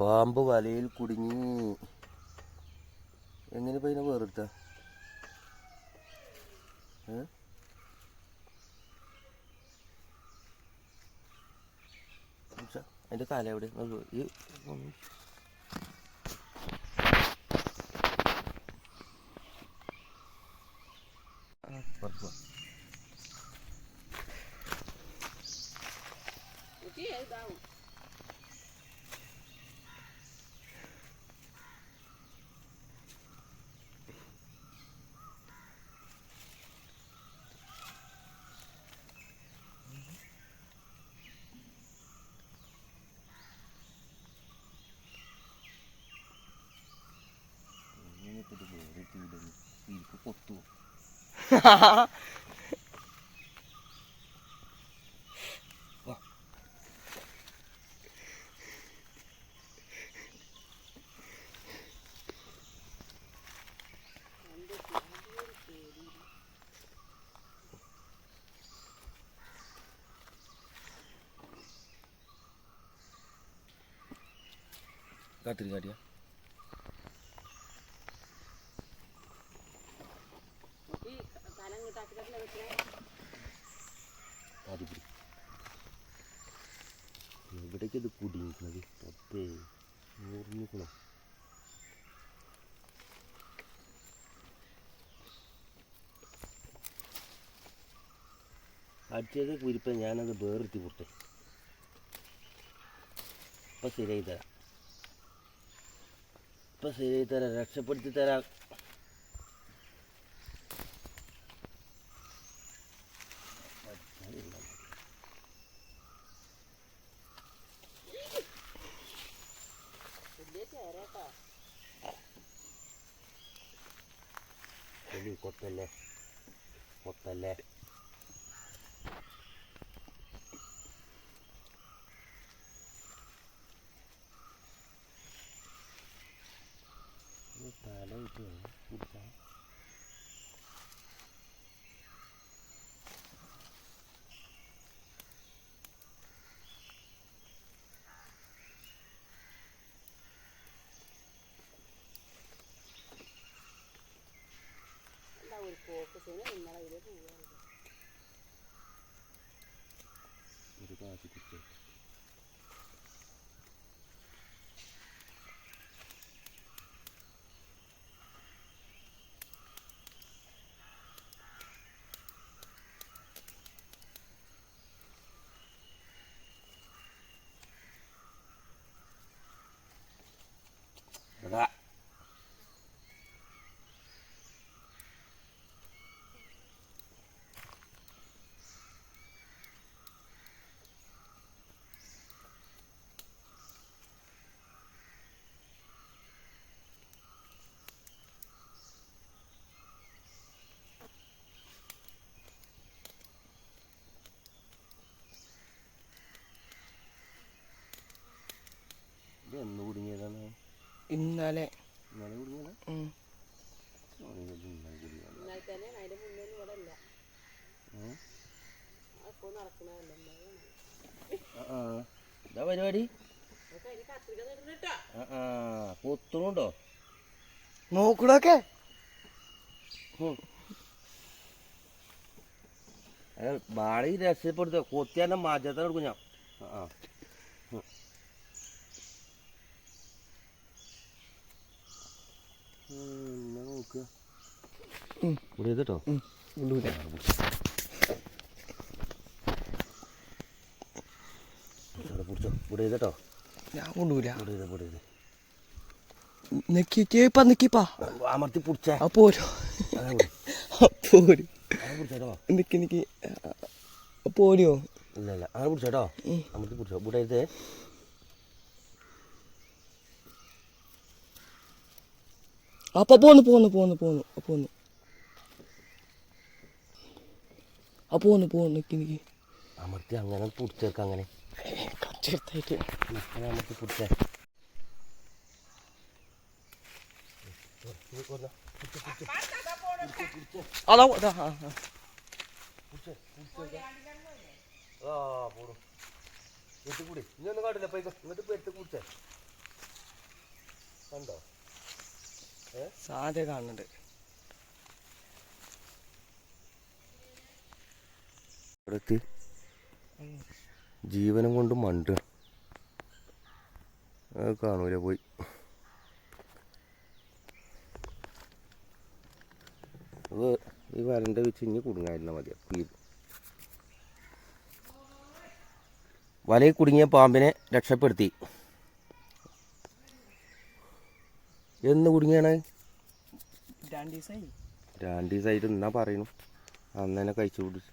പാമ്പ് വലയിൽ കുടുങ്ങി. എങ്ങനെ പോയി വേറിട്ട അതിന്റെ തല എവിടെ? ഒന്ന്. ആ, പുറത്ത് വിടുന്നു. ഇരിക്ക് കൊത്തുവോ? കാട്ടിരി കാട്ടിയ എവിടേക്ക് ഇത് കുടുങ്ങിക്കുന്നത് പത്തേ നൂറിനിക്കണോ അടിച്ചത് കുരിപ്പ ഞാനത് വേറിട്ട് കൊടുത്തേ. ഇപ്പം ശരിയായി തരാം. ഇപ്പം ശരിയായി തരാം. രക്ഷപ്പെടുത്തി തരാം. എലി കൊത്തല്ലേ കൊത്തല്ലേ ഇത് തല ഇട്ട് വേണം ഒരു കാശ് ഇത് എന്ന് കുടുങ്ങിയതാണ്? ഇന്നലെ. ഇന്നലെ കുടുങ്ങിയതാ? ഉം. ആ, ഇത് ഇന്നലെ കുടുങ്ങിയതാ. എന്നാൽ തന്നെ അതിന്റെ മുന്നൊന്നും ഇവിടെ ഇല്ല. ഏ? അപ്പോൾ നടക്കണതല്ല? ആ, ആ. ഇതാ പരിപാടി? കൊത്തണുണ്ടോ നോക്കണൊക്കെ. ബാളി രക്ഷപ്പെടുത്തോ? കൊത്തിയാന്റെ മാറ്റത്തെ കൊടുക്കും ഞാൻ ആ. ഇവിടെ ചെയ്തിട്ടോ ഇവിടെ പിടിച്ചോ? ഇവിടെ ചെയ്തിട്ടോ ഞാൻ കൊണ്ടൂല ഇവിടെ ചെയ്ത് ഇവിടെ ചെയ്ത് നിക്കിപ്പാ നിക്കിപ്പാ അമർത്തി പിടിച്ചേ. അപ്പോരോ അങ്ങനെ പിടി. അപ്പോരു അങ്ങനെ പിടിച്ചേട്ടോ നിക്ക് നിക്ക്. അപ്പോരോ ഇല്ല ഇല്ല. അങ്ങനെ പിടിച്ചേട്ടോ ഉം. അമർത്തി പിടിച്ചോ. ഇവിടെ ചെയ്തേ അപ്പൊ പോന്ന് പോന്ന് പോന്ന് പോന്ന് പോന്ന്. ആ പോന്ന് അമർത്തി അങ്ങനെ പിടിച്ചേക്ക അങ്ങനെ. അമർത്തി പിടിച്ചേ. അതാ അതാ ആ പോടും. എടുത്ത് കൂടി കാട്ടില്ല. ഇങ്ങോട്ട് എടുത്ത് കുടിച്ചേ കണ്ടോ? സാധ്യത കാണുന്നുണ്ട്. ഇവിടെത്തി ജീവനം കൊണ്ട് മണ്ട് അത് കാണൂല പോയി. ഈ വരണ്ട വെച്ച് ഇനി കുടുങ്ങായിരുന്ന മതി വലയിൽ കുടുങ്ങിയ പാമ്പിനെ രക്ഷപ്പെടുത്തി. എന്ന് കുടുങ്ങിയാണ്? രണ്ടീസായിട്ട് എന്നാ പറയുന്നു അന്ന് തന്നെ കഴിച്ചു കുടിച്ചു